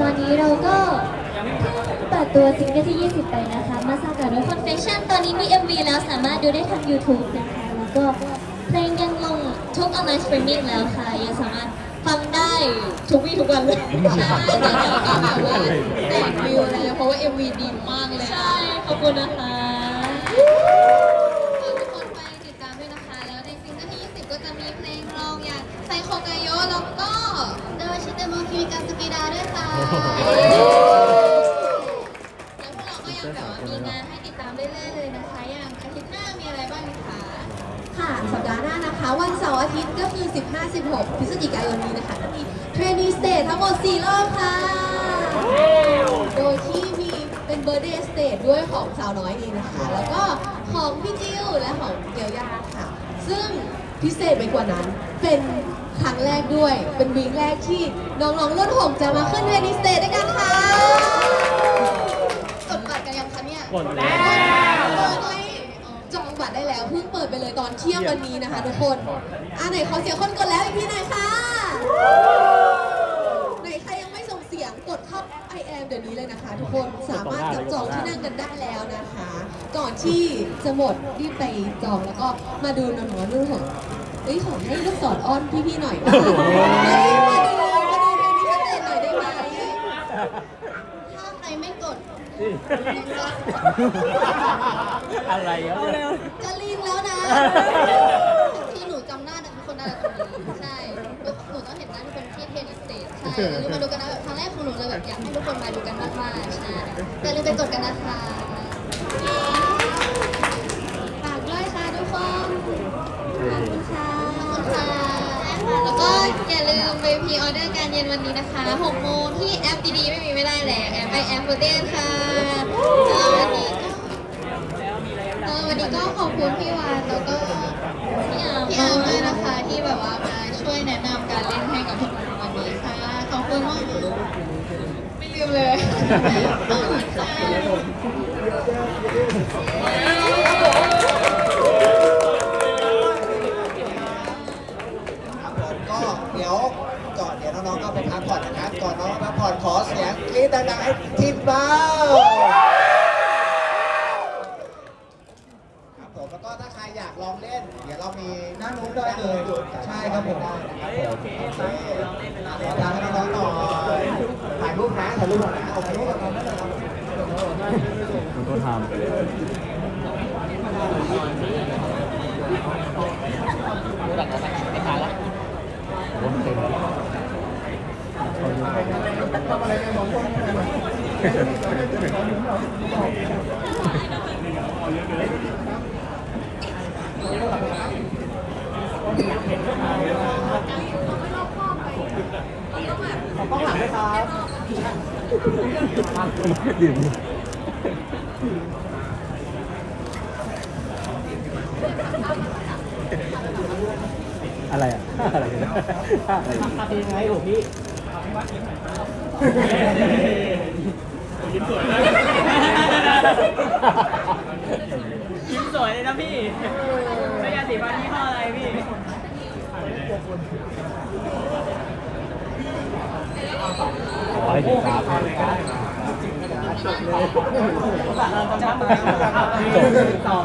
ตอนนี้เราก็เพิ่งเปิดตัวซิงเกิลที่ 20 ไปนะคะ มาสกัดด้วยคอนเฟคชั่นตอนนี้มี MV แล้วสามารถดูได้ทาง YouTube นะคะ แล้วก็เพลงยังลงทุกออนไลน์สตรีมมิ่งแล้วค่ะ ยังสามารถฟังได้ทุกวี่ทุกวันเลย ใช่ตอนนี้ก็แบบว่าแตกวิวเลยนะเพราะว่า MV ดีมากเลยใช่ ขอบคุณนะคะ ฝากทุกคนไปติดตามด้วยนะคะ แล้วในซิงเกิลที่ 20 ก็จะมีเพลงรองอย่างไซโคกายโยแล้วก็ โดชิเตโมคิมิกาสกิดาด้วยค่ะแล้วพวกเราก็ยังแบบว่ามีงานให้ติดตามเรื่อยๆเลยนะคะ อย่างอาทิตย์หน้ามีอะไรบ้างคะ ค่ะสัปดาห์หน้านะคะ วันเสาร์อาทิตย์ก็คือ 15-16 พฤศจิกายนนี้นะคะจะมีเทรนนีสเตททั้งหมด 4 รอบค่ะ โดยที่มีเป็นเบ r ร์เดย์สเตทด้วยของสาวน้อยเองนะคะ แล้วก็ของพี่จิวและของเกียวยาค่ะ ซึ่ง พิเศษไปกว่านั้น เป็นครั้งแรกด้วย เป็นวีคแรกที่น้องๆรุ่นหกจะมาขึ้นเทรนนีสเตจด้วยกันค่ะกดบัตรกันยังคะเนี่ยกดแล้ว เปิดให้จองบัตรได้แล้วเพิ่งเปิดไปเลยตอนเที่ยงวันนี้นะคะทุกคนอะไหนขอเสียงคนกดแล้วอีกทีหน่อยค่ะ ทุกคนสามารถจับจองที่นั่งกันได้แล้วนะคะ ก่อนที่จะหมดรีบไปจองแล้วก็มาดูน้องๆรุ่นหกเฮ้ยขอให้ลูกศรอ้อนพี่ๆหน่อยว่าเฮ้ยมาดูมาดูเพลงนี้พิเศษหน่อยได้ไหมถ้าใครไม่กดอะไรอะจะลิงแล้วนะ อย่าลืมมาดูกันนะแบบครั้งแรกของหนูเลยแบบอยากให้ทุกคนมาดูกันมากๆใช่อย่าลืมไปกดกันนะคะฝากด้วยค่ะทุกคนขอบคุณค่ะขอบคุณค่ะแล้วก็อย่าลืมไปพีออเดอร์การเย็นวันนี้นะคะ6โมงที่แอปดีๆไม่มีไม่ได้แล้วแอปไอแอปโปรเดนค่ะวันนี้ก็เออวันนี้ก็ขอบคุณพี่วานแล้วก็พี่อาร์มพี่อาร์มด้วยนะคะที่แบบว่ามาช่วยแนะนำการเล่นให้กับพวกเรา ไม่ลืมเลยขอบคุณครับผมก็เดี๋ยวก่อนเดี๋ยวน้องๆก็ไปพักผ่อนนะครับก่อนน้องพักผ่อนขอเสียงกรี๊ดดังๆให้ทีมเรา ครับผมแล้วก็ถ้าใครอยากลองเล่น เดี๋ยวเรามีหน้านู้นได้เลยใช่ครับผมได้นะครับผมโอเคขอทางให้น้องๆหน่อยถ่ายรูปนะถ่ายรูปหน่อยนะเอาถ่ายรูปกับเราได้เลยครับมันก็ทำต้อง หลังด้วยครับดื่มอะไรอะ อะไรนะอะไรยังไงโอ้พี่ยิ้มสวยเลยนะพี่ไม่ยาสีฟันยี่ห้ออะไรพี่ ขอให้ถึงครับจบต่อ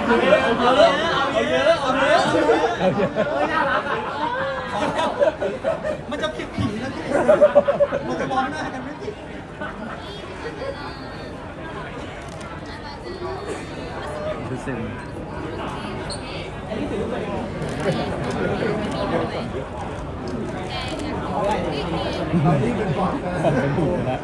เอาเยอะเอาเยอะเอาเยอะเอาเยอะน่ารักอะมันจะผิดผีนะพี่มันจะมองหน้ากันไม่ผิดคือ เป็นเป็นหุ่นแล้ว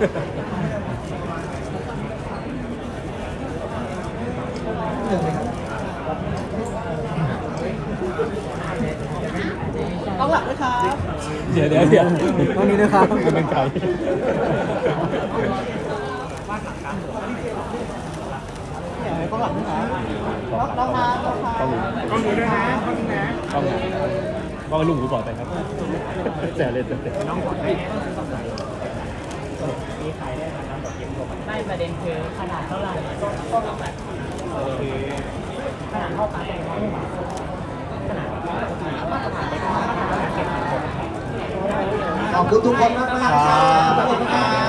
ต้องหลังด้วยครับ เดี๋ยวเดี๋ยวเดี๋ยวต้องนี้นะครับมันเป็นไก่กล้องหลังด้วยนะน้องน้ำน้องน้ต้องนี้ต้องนี้ด้วยนะต้องนี้นะต้องนี้ก็ลุงกูบอกไปครับแต่เล่นแต่น้องขอให้ ไม่ประเด็นคือขนาดเท่าไหร่ก็ก็แบบขนาดเท่ากันขนาดมาตรฐานเล็กมาตรฐานเก็บขอบคุณทุกคนมากๆครับขอบคุณครับ